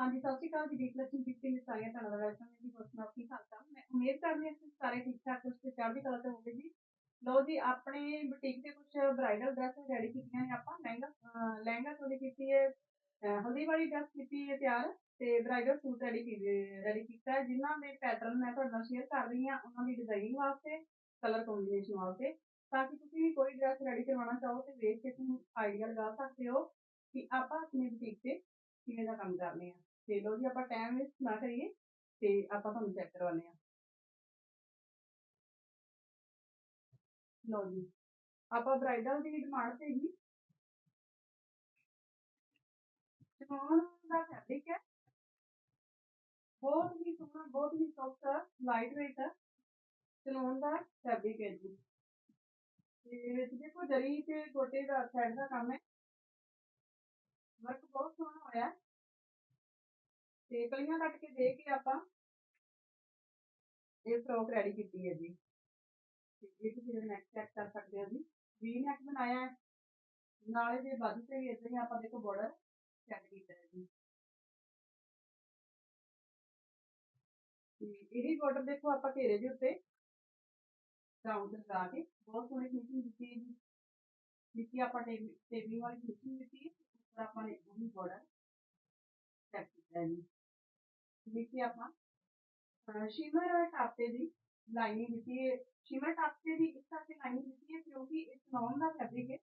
ਹਾਂਜੀ, ਸਤਿ ਸ਼੍ਰੀ ਅਕਾਲ ਜੀ ਡੀਪ ਲੈਸਨ ਕੀਤੀ ਵਿੱਚ ਸਾਰੀਆਂ ਦਾ ਵੈਲਕਮ ਹੈ ਜੀ, ਹੋਰ ਸੁਣਾਓ, ਕੀ ਹਾਲ ਚਾਲ? ਮੈਂ ਉਮੀਦ ਕਰਦੀ ਹਾਂ ਤੁਸੀਂ ਸਾਰੇ ਠੀਕ ਠਾਕ ਉਸ ਤੇ ਚੜ੍ਹਦੀ ਕਲਾ ਤੇ ਹੋਗੇ ਜੀ। ਲਓ ਜੀ, ਆਪਣੇ ਬੁਟੀਕ ਤੇ ਕੁਝ ਬ੍ਰਾਈਡਲ ਡਰੈਸ ਰੈਡੀ ਕੀਤੀਆਂ ਨੇ ਆਪਾਂ। ਲਹਿੰਗਾ ਲਹਿੰਗਾ ਚੋਲੀ ਕੀਤੀ ਹੈ, ਅਹ ਹਲਦੀ ਵਾਲੀ ਡਰੈਸ ਕੀਤੀ ਹੈ ਤਿਆਰ ਤੇ ਬ੍ਰਾਈਡਲ ਸੂਟ ਰੈਡੀ ਰੈਡੀ ਕੀਤਾ ਹੈ। ਜਿਨ੍ਹਾਂ ਦੇ ਪੈਟਰਨ ਮੈਂ ਤੁਹਾਡੇ ਨਾਲ ਸ਼ੇਅਰ ਕਰ ਰਹੀ ਹਾਂ, ਉਹਨਾਂ ਦੀ ਡਿਜ਼ਾਈਨਿੰਗ ਵਾਸਤੇ ਕਲਰ ਕੰਬੀਨੇਸ਼ਨ ਵਾਸਤੇ। ਤਾਂ ਕਿ ਤੁਸੀਂ ਵੀ ਕੋਈ ਡਰੈਸ ਰੈਡੀ ਕਰਵਾਉਣਾ ਚਾਹੋ ਤੇ ਵੇਖ ਕੇ ਤੁਸੀਂ ਆਈਡੀਆ ਲਗਾ ਸਕਦੇ ਹੋ ਕਿ ਆਪਾਂ ਆਪਣੀ ਬੁਟੀਕ ਤੇ ਕਿਵੇਂ ਦਾ ਕੰਮ ਕਰਨੇ ਆ ਤੇ ਲਓ ਜੀ ਆਪਾਂ ਟਾਈਮ ਵੇਸਟ ਨਾ ਕਰੀਏ ਤੇ ਆਪਾਂ ਤੁਹਾਨੂੰ ਚੈੱਕ ਕਰਵਾਉਂਦੇ ਆ ਲਓ ਜੀ ਆਪਾਂ ਬ੍ਰਾਈਡਲ ਦੀ ਡਿਮਾਂਡ ਤੇ ਹੀ ਚਨੋਨ ਦਾ ਫੈਬਰਿਕ ਹੈ ਬਹੁਤ ਹੀ ਸੋਹਣਾ ਬਹੁਤ ਹੀ ਸੌਫਟ ਲਾਈਟ ਵੇਟ ਹੈ ਚਨੋਨ ਦਾ ਫੈਬਰਿਕ ਹੈ ਜੀ ਤੇ ਵਿੱਚ ਦੇਖੋ ਜਰੀ ਤੇ ਗੋਟੇ ਦਾ ਸਾਈਡ ਦਾ ਕੰਮ ਹੈ ਵਰਕ ਬਹੁਤ ਸੋਹਣਾ ਹੋਇਆ ਹੈ ਤੇ ਕਲੀਆਂ ਕੱਟ ਕੇ ਦੇ ਕੇ ਆਪਾਂ ਇਹ ਫਰੋਕ ਰੈਡੀ ਕੀਤੀ ਹੈ ਜੀ ਤੇ ਇਹ ਤੁਸੀਂ ਨੈਕ ਚੈੱਕ ਕਰ ਸਕਦੇ ਹੋ ਜੀ ਵੀ ਨੈਕ ਬਣਾਇਆ ਹੈ ਨਾਲੇ ਦੇ ਬਾਜੂ ਤੇ ਵੀ ਇਦਾਂ ਹੀ ਆਪਾਂ ਦੇਖੋ ਬਾਰਡਰ ਸੈੱਟ ਕੀਤਾ ਹੈ ਜੀ ਤੇ ਇਹਦੀ ਬਾਰਡਰ ਦੇਖੋ ਆਪਾਂ ਘੇਰੇ ਦੇ ਉੱਤੇ ਰਾਉਂਡ ਲਗਾ ਕੇ ਬਹੁਤ ਸੋਹਣੀ ਫਿਨਿਸ਼ਿੰਗ ਦਿੱਤੀ ਹੈ ਜੀ ਨੀਚੇ ਆਪਾਂ ਟੇਬਿੰਗ ਵਾਲੀ ਫਿਨਿਸ਼ਿੰਗ ਦਿੱਤੀ ਹੈ ਉੱਪਰ ਆਪਾਂ ਨੇ ਉਹੀ ਬਾਰਡਰ ਸੈੱਟ ਕੀਤਾ ਹੈ ਜੀ ਨੀਚੇ ਆਪਾਂ ਸ਼ਿਮਰ ਟਾਪੇ ਦੀ ਲਾਈਨਿੰਗ ਦਿੱਤੀ ਹੈ ਸ਼ਿਮਰ ਟਾਪੇ ਦੀ ਇਸ ਕਰਕੇ ਲਾਈਨਿੰਗ ਦਿੱਤੀ ਹੈ ਕਿਉਂਕਿ ਇਹ ਸਲੌਨ ਦਾ ਫੈਬਰਿਕ ਹੈ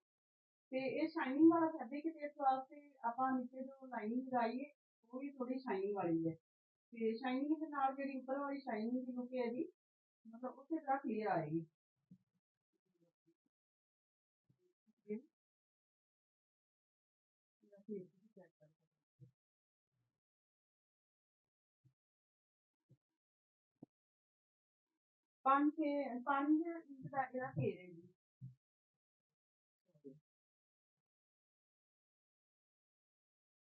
ਤੇ ਇਹ ਸ਼ਾਈਨਿੰਗ ਵਾਲਾ ਫੈਬਰਿਕ ਹੈ ਤੇ ਇਸ ਵਾਸਤੇ ਆਪਾਂ ਨੀਚੇ ਜੋ ਲਾਈਨਿੰਗ ਲਗਾਈ ਹੈ ਉਹ ਵੀ ਥੋੜੀ ਸ਼ਾਈਨਿੰਗ ਵਾਲੀ ਹੈ ਤੇ ਸ਼ਾਈਨਿੰਗ ਦੇ ਨਾਲ ਜਿਹੜੀ ਉੱਪਰ ਵਾਲੀ ਸ਼ਾਈਨਿੰਗ ਦੀ ਲੁੱਕ ਹੈ ਜੀ ਮਤਲਬ ਉਸੇ ਤਰ੍ਹਾਂ ਕਲੀਅਰ ਆਏਗੀ पंज पंज दकानें दा सेल ऐ जी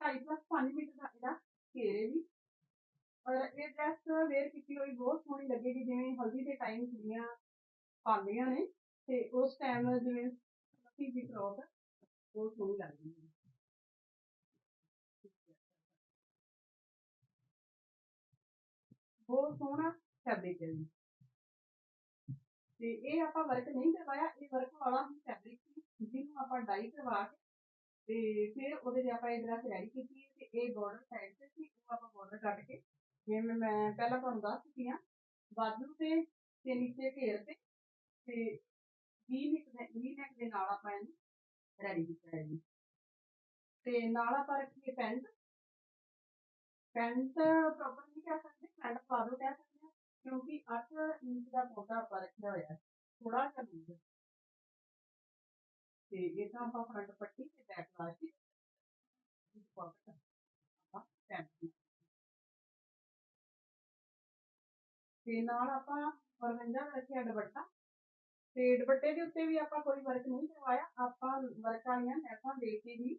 ढाई प्लस पंज मीटर दा एह्दा घेर ऐ जी और एह् ड्रैस वेयर कीती होई, बहुत सोहनी लगेगी, जिवें हल्दी दे टाइम कुड़ियाँ पांदियाँ ने ते उस टाइम जिवें पत्ती फ्रॉक बहुत सोहनी लगदी ऐ बहुत सोहना फैब्रिक ऐ जी ਤੇ ਇਹ ਆਪਾਂ ਵਰਕ ਨਹੀਂ ਕਰਵਾਇਆ, ਇਹ ਵਰਕ ਵਾਲਾ ਹੀ ਫੈਬਰਿਕ ਸੀ, ਜਿਹਨੂੰ ਆਪਾਂ ਡਾਈ ਕਰਵਾ ਕੇ ਤੇ ਫਿਰ ਉਹਦੇ 'ਤੇ ਆਪਾਂ ਇਹ ਡਰੈਸ ਰੈਡੀ ਕੀਤੀ ਤੇ ਇਹ ਬਾਰਡਰ ਸਾਈਡ ਤੇ ਸੀ, ਉਹ ਆਪਾਂ ਬਾਰਡਰ ਕੱਟ ਕੇ ਜਿਵੇਂ ਮੈਂ ਪਹਿਲਾਂ ਤੁਹਾਨੂੰ ਦੱਸ ਚੁੱਕੀ ਹਾਂ ਬਾਜੂ ਤੇ ਤੇ ਨੀਚੇ ਘੇਰ ਤੇ ਤੇ ਵੀ ਨੈਕ ਦੇ ਵੀ ਨੈਕ ਦੇ ਨਾਲ ਆਪਾਂ ਇਹਨੂੰ ਰੈਡੀ ਕੀਤਾ ਹੈ ਜੀ। ਤੇ ਨਾਲ ਆਪਾਂ ਰੱਖੀਏ ਪੈਂਟ। ਪੈਂਟ ਪ੍ਰੋਪਰ ਨਹੀਂ ਕਹਿ ਸਕਦੇ, ਪੈਂਟ ਪਲਾਜ਼ੋ ਕਹਿ ਸਕਦੇ ਹਾਂ ਕਿਉਂਕਿ 8 ਇੰਚ ਦਾ ਪੌਦਾ ਆਪਾਂ ਰੱਖਿਆ ਹੋਇਆ ਹੈ ਥੋੜਾ ਜਿਹਾ ਦੂਰ ਤੇ ਇਹ ਤਾਂ ਆਪਾਂ ਫਰੰਟ ਪੱਟੀ ਤੇ ਬੈਕ ਲਾਸਟਿਕ ਇਸ ਪਾਕਟ ਆਪਾਂ ਪੈਂਟ ਤੇ ਨਾਲ ਆਪਾਂ 52 ਦਾ ਰੱਖਿਆ ਦੁਪੱਟਾ ਤੇ ਦੁਪੱਟੇ ਦੇ ਉੱਤੇ ਵੀ ਆਪਾਂ ਕੋਈ ਵਰਕ ਨਹੀਂ ਕਰਵਾਇਆ ਆਪਾਂ ਵਰਕ ਵਾਲੀਆਂ ਲੈਸਾਂ ਦੇ ਕੇ ਹੀ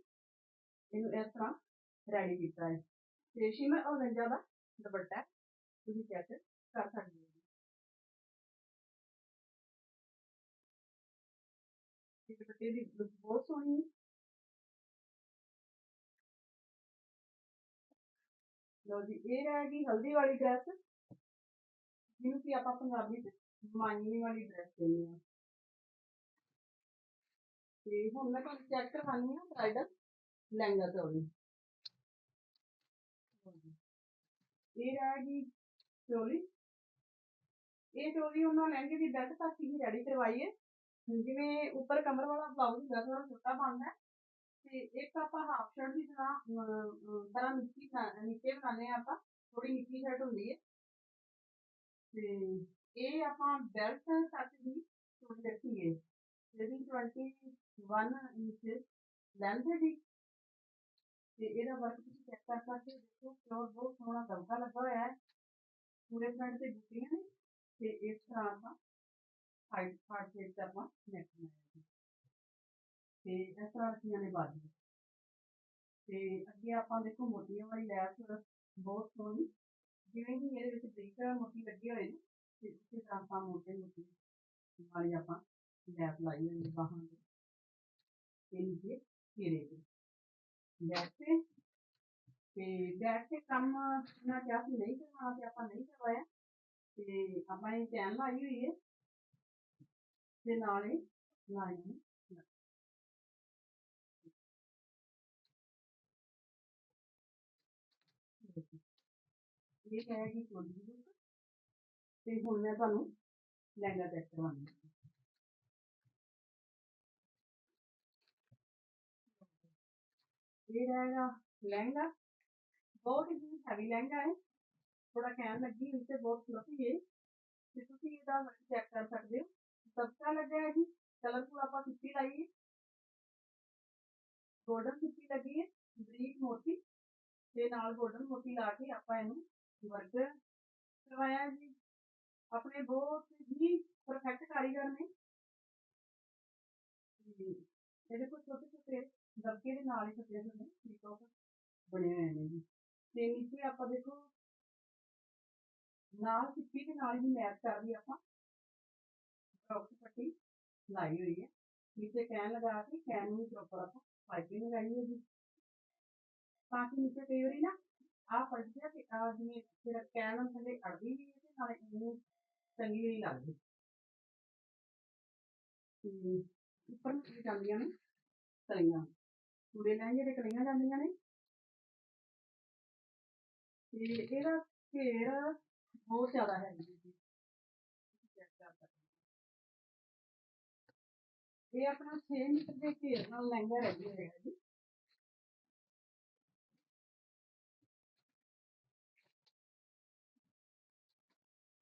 ਇਹਨੂੰ ਇਸ ਤਰ੍ਹਾਂ ਰੈਡੀ ਕੀਤਾ ਹੈ ਤੇ ਸ਼ਿਮਰ 52 ਦਾ ਦੁਪੱਟਾ ਤੁਸੀਂ ਚੈੱਕ ਕਰ ਸਕਦੇ ਹੋ ਇਹ ਦੁਪੱਟੇ ਦੀ ਲੁੱਕ ਬਹੁਤ ਸੋਹਣੀ ਹੈ ਲਓ ਜੀ ਇਹ ਰਹੇਗੀ ਹਲਦੀ ਵਾਲੀ ਡਰੈਸ ਜਿਹਨੂੰ ਕਿ ਆਪਾਂ ਪੰਜਾਬੀ ਚ ਮਾਇਨੀ ਵਾਲੀ ਡਰੈਸ ਕਹਿੰਦੇ ਹਾਂ ਤੇ ਹੁਣ ਮੈਂ ਤੁਹਾਨੂੰ ਚੈੱਕ ਕਰਵਾਉਣੀ ਆ ਬ੍ਰਾਈਡਲ ਲਹਿੰਗਾ ਚੋਲੀ ਇਹ ਰਹੇਗੀ ਚੋਲੀ ਇਹ ਚੋਲੀ ਉਹਨਾਂ ਲਹਿੰਗੇ ਦੀ ਬੈਲਟ ਤੱਕ ਹੀ ਰੈਡੀ ਕਰਵਾਈ ਹੈ। ਜਿਵੇਂ ਉੱਪਰ ਕਮਰ ਵਾਲਾ ਬਲਾਊਜ਼ ਹੁੰਦਾ ਥੋੜਾ ਛੋਟਾ ਬਣਦਾ ਤੇ ਇੱਕ ਆਪਾਂ ਹਾਫ ਸ਼ਰਟ ਦੀ ਤਰ੍ਹਾਂ ਤਰ੍ਹਾਂ ਨੀਚੀ ਨੀਚੇ ਬਣਾਉਂਦੇ ਆ ਆਪਾਂ ਥੋੜੀ ਨੀਚੀ ਸ਼ਰਟ ਹੁੰਦੀ ਹੈ। ਤੇ ਇਹ ਆਪਾਂ ਬੈਲਟ ਤੱਕ ਦੀ ਚੋਲੀ ਰੱਖੀ ਹੈ। ਜਿਹਦੀ 21 ਇੰਚ ਲੈਂਥ ਹੈ ਤੇ ਇਹਦਾ ਵਰਕ ਤੁਸੀਂ ਚੈੱਕ ਕਰ ਸਕਦੇ ਹੋ। ਦੇਖੋ, ਪਿਓਰ ਬਹੁਤ ਸੋਹਣਾ ਦਬਕਾ ਲੱਗਾ ਹੋਇਆ ਹੈ। ਪੂਰੇ ਫਰੰਟ ਤੇ ਬੂਟੀਆਂ ਨੇ। ਤੇ ਇਸ ਤਰ੍ਹਾਂ ਆਪਾਂ ਹਾਈਟ ਹਾਰਟ ਸ਼ੇਪ ਤੇ ਆਪਾਂ ਨੈਕ ਬਣਾਇਆ ਜੀ ਤੇ ਇਸ ਤਰ੍ਹਾਂ ਰੱਖੀਆਂ ਨੇ ਬਾਜੂ ਤੇ ਅੱਗੇ ਆਪਾਂ ਦੇਖੋ ਮੋਤੀਆਂ ਵਾਲੀ ਲੈਸ ਬਹੁਤ ਸੋਹਣੀ ਜਿਵੇਂ ਕਿ ਇਹਦੇ ਵਿੱਚ ਬਰੀਕ ਮੋਤੀ ਲੱਗੇ ਹੋਏ ਨੇ ਤੇ ਉਸੇ ਤਰ੍ਹਾਂ ਆਪਾਂ ਮੋਟੇ ਮੋਤੀ ਵਾਲੀ ਆਪਾਂ ਲੈਸ ਲਾਈ ਹੋਈ ਹੈ ਬਾਹਾਂ ਤੇ ਤੇ ਨੀਚੇ ਘੇਰੇ ਤੇ ਬੈਕ ਤੇ ਤੇ ਬੈਠ ਕੇ ਕੰਮ ਨਾ ਕਿਹਾ ਸੀ ਨਹੀਂ ਕਰਵਾਉਣਾ ਤੇ ਆਪਾਂ ਨਹੀਂ ਕਰਵਾਇਆ ਤੇ ਆਪਾਂ ਇਹ ਚੈਨ ਲਾਈ ਹੋਈ ਹੈ। ਤੇ ਨਾਲ ਹੀ। ਲਾਈਨ ਇਹ ਹੈ ਜੀ ਕੋਲੀ ਤੇ ਹੁਣ ਮੈਂ ਤੁਹਾਨੂੰ ਲਹਿੰਗਾ ਚੈੱਕ ਕਰਵਾਉਂਦੀ ਇਹ ਰਹੇਗਾ ਲਹਿੰਗਾ। ਬਹੁਤ ਹੀ ਹੈਵੀ ਲਹਿੰਗਾ ਹੈ। ਥੋੜਾ ਕਹਿਣ ਲੱਗੀ ਤੇ ਬਹੁਤ ਫਲਫੀ ਹੈ ਤੇ ਤੁਸੀਂ ਇਹਦਾ ਚੈੱਕ ਕਰ ਸਕਦੇ ਹੋ। ਸਸਤਾ ਲੱਗਾ ਹੈ ਜੀ ਕਲਰਫੁਲ ਆਪਾਂ ਸਿੱਪੀ ਲਾਈ ਹੈ ਗੋਲਡਨ ਸਿੱਪੀ ਲੱਗੀ ਹੈ ਬਰੀਕ ਮੋਤੀ। ਤੇ ਨਾਲ ਗੋਲਡਨ ਮੋਤੀ ਲਾ ਕੇ ਆਪਾਂ ਇਹਨੂੰ ਵਰਕ ਕਰਵਾਇਆ ਜੀ। ਆਪਣੇ ਬਹੁਤ ਹੀ ਪਰਫੈਕਟ ਕਾਰੀਗਰ ਨੇ। ਇਹਦੇ ਕੋਲ ਛੋਟੇ ਛੋਟੇ ਦਬਕੇ ਦੇ ਨਾਲ ਹੀ ਛੋਟੇ ਛੋਟੇ ਪੀਕੋਕ ਬਣੇ ਹੋਏ ਨੇ ਜੀ। ਤੇ ਨੀਚੇ ਆਪਾਂ ਦੇਖੋ ਨਾਲ ਸਿੱਪੀ ਦੇ ਨਾਲ ਹੀ ਮੈਚ ਕਰਦੀ ਆਪਾਂ। ਫਰੋਕ ਪੱਟੀ ਲਾਈ ਹੋਈ ਹੈ। ਨੀਚੇ ਕੈਨ ਲਗਾ ਕੇ ਕੈਨ ਨੂੰ ਪ੍ਰੋਪਰ ਆਪਾਂ ਪਾਈਪਿੰਗ ਲਗਾਈ ਹੈ ਜੀ। ਤਾਂ ਕਿ ਨੀਚੇ ਕਈ ਵਾਰੀ ਨਾ ਆ ਫਟ ਗਿਆ ਤੇ ਆ ਜਿਵੇਂ ਜਿਹੜਾ ਕੈਨ ਥੱਲੇ ਅੜਦੀ ਵੀ ਹੈ ਤੇ ਨਾਲੇ ਇਹਨੂੰ ਚੰਗੀ ਨਹੀਂ ਲੱਗਦੀ ਉੱਪਰ ਨੂੰ ਜਾਂਦੀਆਂ ਨੇ ਕਲੀਆਂ। ਪੂਰੇ ਲਹਿੰਗੇ ਜਿਹੜੇ ਕਲੀਆਂ ਜਾਂਦੀਆਂ ਨੇ। ਤੇ ਇਹਦਾ ਘੇਰ ਬਹੁਤ ਜ਼ਿਆਦਾ ਹੈ ਜੀ। ਚੈੱਕ ਕਰ ਸਕਦੇ ਇਹ ਆਪਣਾ 6 ਮੀਟਰ ਦੇ ਘੇਰ ਨਾਲ ਲਹਿੰਗਾ ਰੈਡੀ ਹੋਏਗਾ ਜੀ।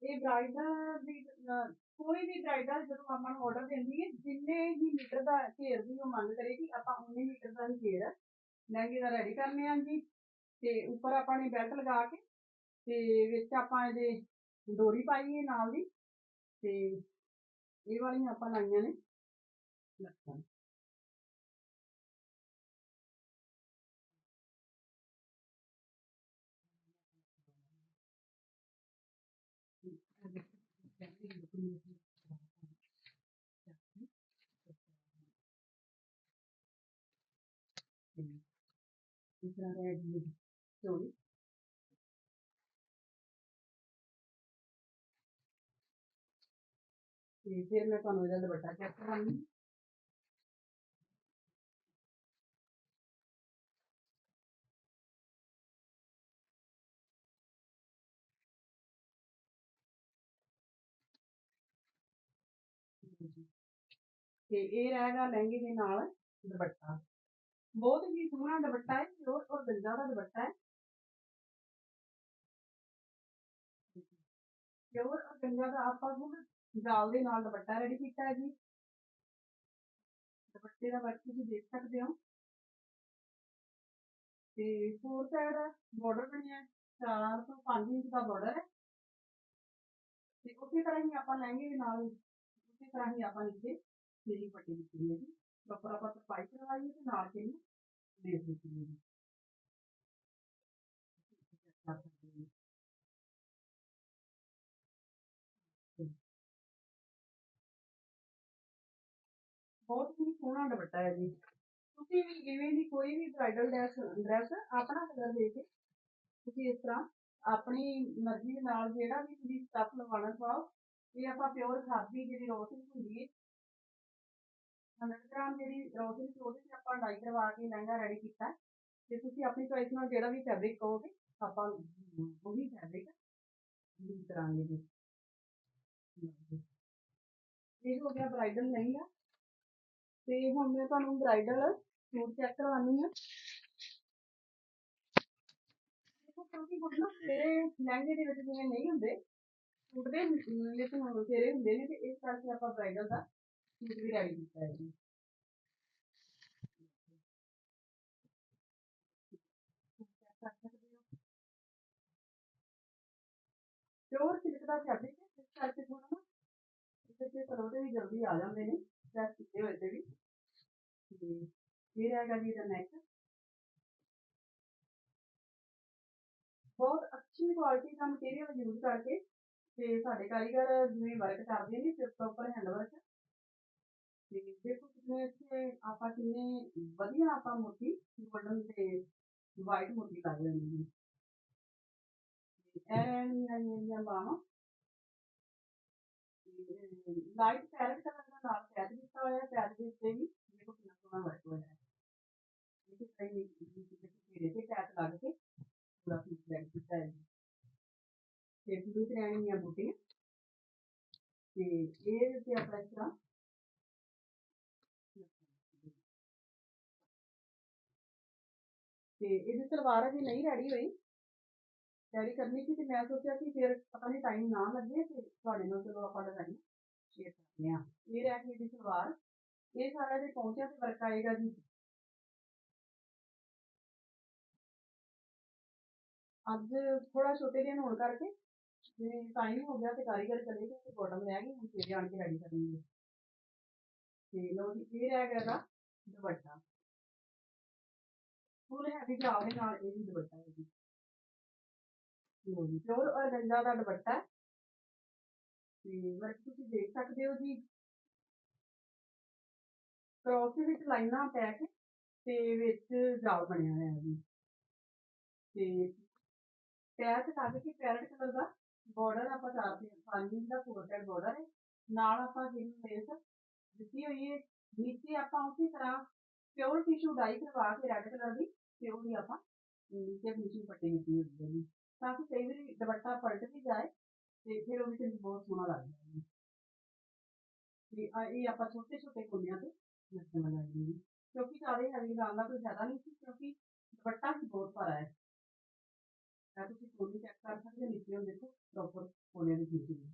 ਇਹ ਬ੍ਰਾਈਡਲ ਦੀ ਕੋਈ ਵੀ ਬ੍ਰਾਈਡਲ ਜਦੋਂ ਆਪਾਂ ਨੂੰ ਆਰਡਰ ਦਿੰਦੀ ਹੈ, ਜਿੰਨੇ ਹੀ ਮੀਟਰ ਦਾ ਘੇਰ ਦੀ ਉਹ ਮੰਗ ਕਰੇਗੀ ਆਪਾਂ ਉਨੇ ਮੀਟਰ ਦਾ ਹੀ ਘੇਰ ਲਹਿੰਗੇ ਦਾ ਰੈਡੀ ਕਰਨੇ ਆ ਜੀ। ਤੇ ਉੱਪਰ ਆਪਾਂ ਨੇ ਬੈਲਟ ਲਗਾ ਕੇ ਤੇ ਵਿੱਚ ਆਪਾਂ ਇਹਦੇ ਡੋਰੀ ਪਾਈ ਹੈ ਨਾਲ ਦੀ ਤੇ ਇਹ ਵਾਲੀਆਂ ਆਪਾਂ ਲਾਈਆਂ ਨੇ। ਲੱਤਾਂ ਇਸ ਤਰ੍ਹਾਂ ਰੈਡੀ ਚੋਲੀ ਤੇ ਫਿਰ ਮੈਂ ਤੁਹਾਨੂੰ ਇਹਦਾ ਦੁਪੱਟਾ ਚੈੱਕ ਕਰਾਂਗੀ ਤੇ ਇਹ ਰਹੇਗਾ ਲਹਿੰਗੇ ਦੇ ਨਾਲ ਦੁਪੱਟਾ ਬਹੁਤ ਹੀ ਸੋਹਣਾ ਦੁਪੱਟਾ ਹੈ ਪਿਓਰ ਔਰ ਗੰਜਾ ਦਾ ਦੁਪੱਟਾ ਹੈ ਪਿਓਰ ਔਰ ਗੰਜਾ ਦਾ ਆਪਾਂ ਹੁਣ ਜਾਲ ਦੇ ਨਾਲ ਦੁਪੱਟਾ ਰੈਡੀ ਕੀਤਾ ਹੈ ਜੀ। ਦੁਪੱਟੇ ਦਾ ਵਰਕ ਤੁਸੀਂ ਦੇਖ ਸਕਦੇ ਹੋ। ਤੇ ਫੋਰ ਸਾਈਡ ਬਾਰਡਰ ਬਣਿਆ ਚਾਰ ਤੋਂ ਪੰਜ ਇੰਚ ਦਾ ਬਾਰਡਰ ਹੈ। ਤੇ ਉਸੇ ਤਰ੍ਹਾਂ ਹੀ ਆਪਾਂ ਲਹਿੰਗੇ ਦੇ ਨਾਲ, ਉਸੇ ਤਰ੍ਹਾਂ ਹੀ ਆਪਾਂ ਨੀਚੇ ਮੇਰੀ ਪੱਟੀ ਦਿੱਤੀ ਹੈ ਜੀ। ਪ੍ਰੋਪਰ ਆਪਾਂ ਤਰਪਾਈ ਕਰਵਾਈ ਤੇ ਨਾਲ ਕੇ ਨੂੰ ਦੇ ਦਿੱਤੀ ਹੈ ਜੀ। ਸੋਹਣਾ ਦੁਪੱਟਾ ਹੈ ਜੀ। ਤੁਸੀਂ ਵੀ ਇਵੇਂ ਦੀ ਕੋਈ ਵੀ ਬ੍ਰਾਈਡਲ ਡਰੈਸ ਡਰੈਸ ਆਪਣਾ ਕਲਰ ਦੇ ਕੇ ਤੁਸੀਂ ਇਸ ਤਰ੍ਹਾਂ ਆਪਣੀ ਮਰਜ਼ੀ ਦੇ ਨਾਲ ਜਿਹੜਾ ਵੀ ਤੁਸੀਂ ਸਟੱਫ ਲਗਵਾਉਣਾ ਚਾਹੋ, ਇਹ ਆਪਾਂ ਪਿਓਰ ਖਾਦੀ ਜਿਹੜੀ ਰੋਸਿੰਗ ਹੁੰਦੀ ਹੈ। 100 ਗ੍ਰਾਮ ਜਿਹੜੀ ਰੋਸਿੰਗ ਉਹਦੇ ਤੇ ਆਪਾਂ ਡਾਈ ਕਰਵਾ ਕੇ ਲਹਿੰਗਾ ਰੈਡੀ ਕੀਤਾ। ਤੇ ਤੁਸੀਂ ਆਪਣੀ ਚੋਇਸ ਨਾਲ ਜਿਹੜਾ ਵੀ ਫੈਬਰਿਕ ਕਹੋਗੇ, ਆਪਾਂ ਉਹੀ ਫੈਬਰਿਕ ਯੂਜ਼ ਕਰਾਂਗੇ ਜੀ। ਇਹ ਹੋ ਗਿਆ ਬ੍ਰਾਈਡਲ ਲਹਿੰਗਾ। ਤੇ ਹੁਣ ਮੈਂ ਤੁਹਾਨੂੰ ਬ੍ਰਾਈਡਲ ਸੂਟ ਚੈੱਕ ਕਰਵਾਉਣੀ ਆ ਕਿਉਂਕਿ ਹੁਣ ਨਾ ਤੇਰੇ ਲਹਿੰਗੇ ਦੇ ਵਿੱਚ ਜਿਵੇਂ ਨਹੀਂ ਹੁੰਦੇ, ਸੂਟ ਦੇ ਵਿੱਚ ਹੁਣ ਤੇਰੇ ਹੁੰਦੇ ਨੇ ਤੇ ਇਸ ਕਰਕੇ ਆਪਾਂ ਬ੍ਰਾਈਡਲ ਦਾ ਸੂਟ ਵੀ ਰੈਡੀ ਕੀਤਾ ਹੈ ਜੀ। ਪਿਓਰ ਸਿਲਕ ਦਾ ਫੈਬਰਿਕ ਹੈ ਇਸ ਕਰਕੇ ਥੋੜਾ ਨਾ ਇਹਦੇ ਤੇ ਕਰੋਟੇ ਵੀ ਜਲਦੀ ਆ ਜਾਂਦੇ ਨੇ ਪ੍ਰੈਸ ਕੀਤੇ ਹੋਏ ਤੇ ਵੀ ਤੇ ਇਹ ਰਹੇਗਾ ਜੀ ਇਹਦਾ ਨੈਕ ਬਹੁਤ ਅੱਛੀ ਕੁਆਲਿਟੀ ਦਾ ਮਟੀਰੀਅਲ ਯੂਜ਼ ਕਰਕੇ ਤੇ ਸਾਡੇ ਕਾਰੀਗਰ ਜਿਵੇਂ ਵਰਕ ਕਰਦੇ ਨੇ ਤੇ ਪ੍ਰੋਪਰ ਹੈਂਡ ਵਰਕ ਤੇ ਦੇਖੋ ਕਿੰਨੇ ਇੱਥੇ ਆਪਾਂ ਕਿੰਨੇ ਵਧੀਆ ਆਪਾਂ ਮੋਤੀ ਗੋਲਡਨ ਤੇ ਵਾਈਟ ਮੋਤੀ ਕਰ ਲੈਣੀ ਜੀ ਇਹ ਰਹਿਣਗੀਆਂ ਮੇਰੀਆਂ ਬਾਹਾਂ ਲਾਈਟ ਪੈਰਟ ਕਲਰ ਦਾ ਨਾਲ ਪੈਚ ਦਿੱਤਾ ਹੋਇਆ ਪੈਚ ਦੇ ਉੱਤੇ ਵੀ ਦੇਖੋ ਕਿੰਨਾ ਸੋਹਣਾ ਵਰਕ ਹੋਇਆ ਹੈ ਇਹ ਸਹੀ ਘੇਰੇ ਤੇ ਪੈਚ ਲੱਗ ਕੇ ਪੂਰਾ ਸੂਟ ਰੈਡੀ ਕੀਤਾ ਹੈ ਜੀ ਤੇ ਬਲੂ ਤੇ ਰਹਿਣਗੀਆਂ ਬੂਟੀਆਂ ਤੇ ਇਹ ਤੇ ਆਪਾਂ ਇਸ ਤਰ੍ਹਾਂ ਤੇ ਇਹਦੀ ਸਲਵਾਰ ਅਜੇ ਨਹੀਂ ਰੈਡੀ ਹੋਈ ਰੈਡੀ ਕਰਨੀ ਸੀ ਤੇ ਮੈਂ ਸੋਚਿਆ ਕਿ ਫਿਰ ਪਤਾ ਨਹੀਂ ਟਾਈਮ ਨਾ ਲੱਗੇ ਤੇ ਤੁਹਾਡੇ ਨਾਲ ਚਲੋ ਆਪਾਂ ਡਿਜ਼ਾਈਨ ਸ਼ੇਅਰ ਕਰਦੇ ਹਾਂ ਇਹ ਰਹਿ ਗਈ ਇਹਦੀ ਸਲਵਾਰ ਇਹ ਸਾਰਾ ਜੇ ਪਹੁੰਚਿਆ ਤੇ ਵਰਕ ਆਏਗਾ ਜੀ ਅੱਜ ਥੋੜਾ ਛੋਟੇ ਦਿਨ ਹੋਣ ਕਰਕੇ ਜੇ ਟਾਈਮ ਹੋ ਗਿਆ ਤੇ ਕਾਰੀਗਰ ਚਲੇ ਗਏ ਤੇ ਬਾਟਮ ਰਹਿ ਗਈ ਹੁਣ ਸਵੇਰੇ ਆਣ ਕੇ ਰੈਡੀ ਕਰਾਂਗੇ ਤੇ ਲਓ ਜੀ ਇਹ ਰਹਿ ਗਿਆ ਦਾ ਦੁਪੱਟਾ ਫੁੱਲ ਹੈਵੀ ਗਰਾਫ ਦੇ ਨਾਲ ਇਹ ਵੀ ਦੁਪੱਟਾ ਹੈ ਜੀ ਲਓ ਜੀ ਪਿਓਰ ਔਰਗੰਜਾ ਦਾ ਦੁਪੱਟਾ ਹੈ ਤੇ ਵਰਕ ਤੁਸੀਂ ਦੇਖ ਸਕਦੇ ਹੋ ਜੀ। ਕ੍ਰੋਸ ਦੇ ਵਿੱਚ ਲਾਈਨਾਂ ਪੈ ਕੇ ਤੇ ਵਿੱਚ ਜਾਲ ਬਣਿਆ ਹੋਇਆ ਜੀ। ਤੇ ਪੈਚ ਕੱਢ ਕੇ ਪੈਰਟ ਕਲਰ ਦਾ ਬਾਰਡਰ ਆਪਾਂ ਕਰਦੇ ਹਾਂ ਪੰਜ ਇੰਚ ਦਾ ਫੋਰ ਸਾਈਡ ਬਾਰਡਰ ਹੈ। ਨਾਲ ਆਪਾਂ ਜਿੰਨ ਲੇਸ ਦਿੱਤੀ ਹੋਈ ਹੈ। ਨੀਚੇ ਆਪਾਂ ਉਸੇ ਤਰ੍ਹਾਂ ਪਿਓਰ ਟਿਸ਼ੂ ਡਾਈ ਕਰਵਾ ਕੇ ਰੈੱਡ ਕਲਰ ਦੀ ਤੇ ਉਹਦੀ ਆਪਾਂ ਨੀਚੇ ਫਿਨਿਸ਼ਿੰਗ ਪੱਟੀ ਕੀਤੀ ਹੋਈ ਹੈ ਜੀ। ਤਾਂ ਕਿ ਕਈ ਵਾਰੀ ਦੁਪੱਟਾ ਪਲਟ ਵੀ ਜਾਏ ਤੇ ਫਿਰ ਉਹ ਵੀ ਬਹੁਤ ਸੋਹਣਾ ਲੱਗਦਾ ਹੈ ਤੇ ਆ ਇਹ ਆਪਾਂ ਛੋਟੇ ਛੋਟੇ ਕੋਨਿਆਂ ਤੇ ਲੱਗਣ ਲੱਗੀ ਜੀ ਕਿਉਂਕਿ ਜ਼ਿਆਦਾ ਹੈਵੀ ਲਾਉਣ ਦਾ ਕੋਈ ਫਾਇਦਾ ਨਹੀਂ ਸੀ ਕਿਉਂਕਿ ਦੁਪੱਟਾ ਵੀ ਬਹੁਤ ਭਾਰਾ ਹੈ ਤਾਂ ਤੁਸੀਂ ਕੋਨੀ ਚੈੱਕ ਕਰ ਸਕਦੇ ਹੋ ਨੀਚੇ ਉਹ ਦੇਖੋ ਪ੍ਰੋਪਰ ਕੋਨੇ ਦੀ ਫਿਟਿੰਗ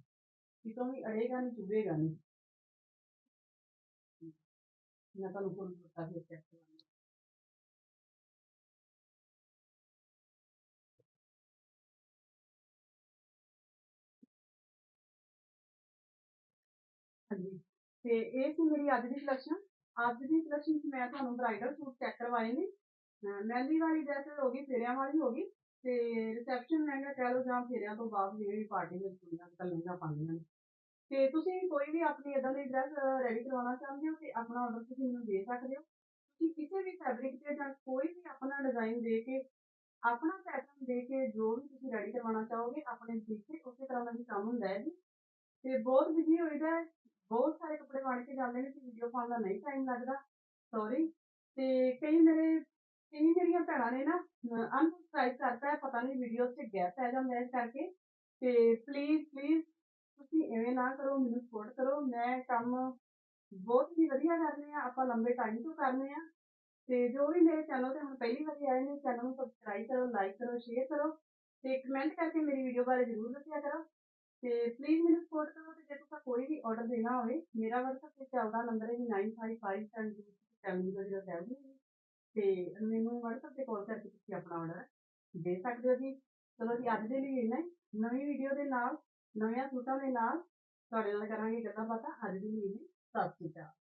ਕਿਤੋਂ ਵੀ ਅੜੇਗਾ ਨਹੀਂ ਚੁਭੇਗਾ ਨਹੀਂ ਮੈਂ ਤੁਹਾਨੂੰ ਫੁੱਲ ਦੁਪੱਟਾ ਫਿਰ ਚੈੱਕ ਕਰਾਂਗੀ ਹਾਂਜੀ। ਤੇ ਇਹ ਸੀ ਮੇਰੀ ਅੱਜ ਦੀ ਕਲੈਕਸ਼ਨ ਅੱਜ ਦੀ ਕਲੈਕਸ਼ਨ 'ਚ ਮੈਂ ਤੁਹਾਨੂੰ ਬ੍ਰਾਈਡਲ ਸੂਟ ਚੈੱਕ ਕਰਵਾਏ ਨੇ। ਮਹਿੰਦੀ ਵਾਲੀ ਡਰੈਸ ਹੋ ਗਈ, ਫੇਰਿਆਂ ਵਾਲੀ ਹੋ ਗਈ। ਤੇ ਰਿਸੈਪਸ਼ਨ ਲਹਿੰਗਾ ਕਹਿ ਲਓ ਜਾਂ ਫੇਰਿਆਂ ਤੋਂ ਬਾਅਦ ਜਿਹੜੀ ਪਾਰਟੀ ਵਿੱਚ ਕੁੜੀਆਂ ਅੱਜ ਲਹਿੰਗਾ ਪਾਉਂਦੀਆਂ ਨੇ। ਤੇ ਤੁਸੀਂ ਕੋਈ ਵੀ ਆਪਣੀ ਇਦਾਂ ਦੀ ਡਰੈਸ ਰੈਡੀ ਕਰਵਾਉਣਾ ਚਾਹੁੰਦੇ ਹੋ ਤੇ ਆਪਣਾ ਆਰਡਰ ਤੁਸੀਂ ਮੈਨੂੰ ਦੇ ਸਕਦੇ ਹੋ। ਤੁਸੀਂ ਕਿਸੇ ਵੀ ਫੈਬਰਿਕ ਤੇ ਜਾਂ ਕੋਈ ਵੀ ਆਪਣਾ ਡਿਜ਼ਾਈਨ ਦੇ ਕੇ, ਆਪਣਾ ਪੈਟਰਨ ਦੇ ਕੇ ਜੋ ਵੀ ਤੁਸੀਂ ਰੈਡੀ ਕਰਵਾਉਣਾ ਚਾਹੋਗੇ, ਆਪਣੇ ਤਰੀਕੇ ਉਸੇ ਤਰ੍ਹਾਂ ਦਾ ਹੀ ਕੰਮ ਹੁੰਦਾ ਹੈ ਜੀ। ਤੇ ਬਹੁਤ ਬਿਜ਼ੀ ਹੋਈਦਾ ਬਹੁਤ ਸਾਰੇ ਕੱਪੜੇ ਬਣ ਕੇ ਜਾਂਦੇ ਨੇ, ਤੇ ਵੀਡੀਓ ਪਾਉਣ ਦਾ ਨਹੀਂ ਟਾਈਮ ਲੱਗਦਾ। ਸੌਰੀ ਤੇ ਕਈ ਮੇਰੇ, ਕਈ ਜਿਹੜੀਆਂ ਭੈਣਾਂ ਨੇ ਨਾ ਅਨਸਬਸਕ੍ਰਾਈਬ ਕਰਤਾ ਹੈ, ਪਤਾ ਨਹੀਂ ਵੀਡੀਓ 'ਚ ਗੈਸ ਪੈ ਜਾਂਦਾ ਇਸ ਕਰਕੇ। ਤੇ ਪਲੀਜ਼ ਪਲੀਜ਼ ਤੁਸੀਂ ਐਵੇਂ ਨਾ ਕਰੋ, ਮੈਨੂੰ ਸਪੋਰਟ ਕਰੋ। ਮੈਂ ਕੰਮ ਬਹੁਤ ਹੀ ਵਧੀਆ ਕਰ ਰਹੇ ਆ ਆਪਾਂ ਲੰਬੇ ਟਾਈਮ ਤੋਂ ਕਰ ਰਹੇ ਆ ਤੇ ਜੋ ਵੀ ਮੇਰੇ ਚੈਨਲ ਤੇ ਹੁਣ ਪਹਿਲੀ ਵਾਰੀ ਆਏ ਨੇ ਚੈਨਲ ਨੂੰ ਸਬਸਕ੍ਰਾਈਬ ਕਰੋ ਲਾਈਕ ਕਰੋ ਸ਼ੇਅਰ ਕਰੋ। ਤੇ ਕਮੈਂਟ ਕਰਕੇ ਮੇਰੀ ਵੀਡੀਓ ਬਾਰੇ ਜ਼ਰੂਰ ਦੱਸਿਆ ਕਰੋ। ਤੇ ਪਲੀਜ਼ ਮੈਨੂੰ ਸਪੋਰਟ ਕਰੋ ਤੇ ਜੇ ਤੁਸੀਂ ਕੋਈ ਵੀ ਆਰਡਰ ਦੇਣਾ ਹੋਵੇ, ਮੇਰਾ WhatsApp ਤੇ ਚੱਲਦਾ ਨੰਬਰ ਹੈ 9557270007 ਤੇ ਮੈਨੂੰ WhatsApp ਤੇ ਕਾਲ ਕਰਕੇ ਤੁਸੀਂ ਆਪਣਾ ਆਰਡਰ ਦੇ ਸਕਦੇ ਹੋ ਜੀ। ਚਲੋ ਜੀ, ਅੱਜ ਦੇ ਲਈ ਇੰਨਾ ਹੀ। ਨਵੀਂ ਵੀਡੀਓ ਦੇ ਨਾਲ ਨਵੇਂ ਸੂਟਾਂ ਦੇ ਨਾਲ, ਤੁਹਾਡੇ ਨਾਲ ਕਰਾਂਗੇ ਗੱਲਾਂ ਬਾਤਾਂ। ਅੱਜ ਦੀ ਲਈ ਸਤਿ ਸ਼੍ਰੀ ਅਕਾਲ।